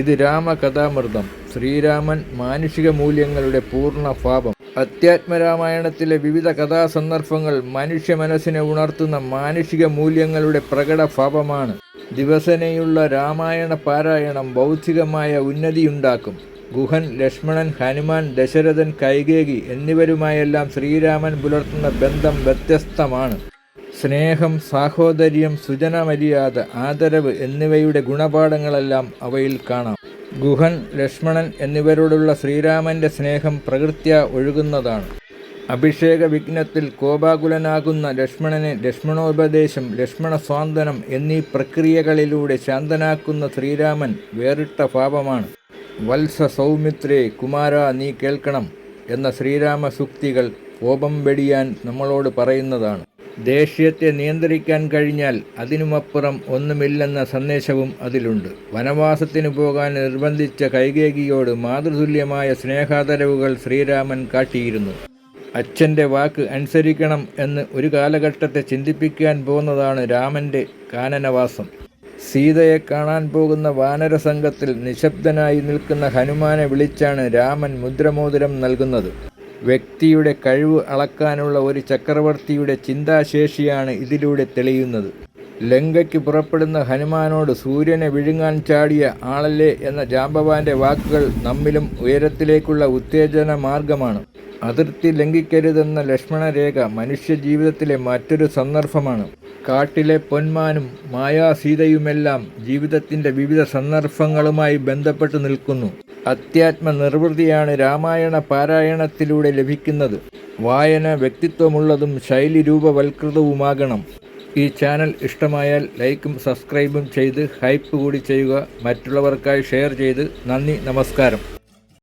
ഇത് രാമകഥാമൃതം. ശ്രീരാമൻ മാനുഷിക മൂല്യങ്ങളുടെ പൂർണ ഭാവം അധ്യാത്മരാമായണത്തിലെ വിവിധ കഥാസന്ദർഭങ്ങൾ മനുഷ്യ മനസ്സിനെ ഉണർത്തുന്ന മാനുഷിക മൂല്യങ്ങളുടെ പ്രകടഭാവമാണ് ദിവസേനയുള്ള രാമായണ പാരായണം ബൗദ്ധികമായ ഉന്നതിയുണ്ടാക്കും. ഗുഹൻ ലക്ഷ്മണൻ ഹനുമാൻ ദശരഥൻ കൈകേകി എന്നിവരുമായെല്ലാം ശ്രീരാമൻ പുലർത്തുന്ന ബന്ധം വ്യത്യസ്തമാണ്. സ്നേഹം സാഹോദര്യം സുജനമര്യാദ ആദരവ് എന്നിവയുടെ ഗുണപാഠങ്ങളെല്ലാം അവയിൽ കാണാം. ഗുഹൻ ലക്ഷ്മണൻ എന്നിവരോടുള്ള ശ്രീരാമന്റെ സ്നേഹം പ്രകൃത്യ ഒഴുകുന്നതാണ്. അഭിഷേക വിഘ്നത്തിൽ കോപാകുലനാകുന്ന ലക്ഷ്മണനെ ലക്ഷ്മണോപദേശം ലക്ഷ്മണ സ്വാന്തനം എന്നീ പ്രക്രിയകളിലൂടെ ശാന്തനാക്കുന്ന ശ്രീരാമൻ വേറിട്ട ഭാവമാണ് വത്സ സൗമിത്രേ കുമാര നീ കേൾക്കണം എന്ന ശ്രീരാമ സൂക്തികൾ കോപം വെടിയാൻ നമ്മളോട് പറയുന്നതാണ്. ദേഷ്യത്തെ നിയന്ത്രിക്കാൻ കഴിഞ്ഞാൽ അതിനുമപ്പുറം ഒന്നുമില്ലെന്ന സന്ദേശവും അതിലുണ്ട്. വനവാസത്തിന് പോകാൻ നിർബന്ധിച്ച കൈകേകിയോട് മാതൃതുല്യമായ സ്നേഹാദരവുകൾ ശ്രീരാമൻ കാട്ടിയിരുന്നു. അച്ഛന്റെ വാക്ക് അനുസരിക്കണം എന്ന് ഒരു കാലഘട്ടത്തെ ചിന്തിപ്പിക്കാൻ പോകുന്നതാണ് രാമന്റെ കാനനവാസം. സീതയെ കാണാൻ പോകുന്ന വാനര സംഘത്തിൽ നിശബ്ദനായി നിൽക്കുന്ന ഹനുമാനെ വിളിച്ചാണ് രാമൻ മുദ്രമോതിരം നൽകുന്നത്. വ്യക്തിയുടെ കഴിവ് അളക്കാനുള്ള ഒരു ചക്രവർത്തിയുടെ ചിന്താശേഷിയാണ് ഇതിലൂടെ തെളിയുന്നത്. ലങ്കയ്ക്ക് പുറപ്പെടുന്ന ഹനുമാനോട് സൂര്യനെ വിഴുങ്ങാൻ ചാടിയ ആളല്ലേ എന്ന ജാമ്പവാന്റെ വാക്കുകൾ നമ്മിലും ഉയരത്തിലേക്കുള്ള ഉത്തേജന മാർഗമാണ്. അതിർത്തി ലംഘിക്കരുതെന്ന ലക്ഷ്മണരേഖ മനുഷ്യജീവിതത്തിലെ മറ്റൊരു സന്ദർഭമാണ്. കാട്ടിലെ പൊന്മാനും മായാസീതയുമെല്ലാം ജീവിതത്തിന്റെ വിവിധ സന്ദർഭങ്ങളുമായി ബന്ധപ്പെട്ട് നിൽക്കുന്നു. അത്യാത്മ നിർവൃതിയാണ് രാമായണ പാരായണത്തിലൂടെ ലഭിക്കുന്നത്. വായന വ്യക്തിത്വമുള്ളതും ശൈലി രൂപവൽകൃതവുമാകണം ഈ ചാനൽ ഇഷ്ടമായാൽ ലൈക്കും സബ്സ്ക്രൈബും ചെയ്ത് ഹൈപ്പ് കൂടി ചെയ്യുക. മറ്റുള്ളവർക്കായി ഷെയർ ചെയ്ത് നന്ദി നമസ്കാരം.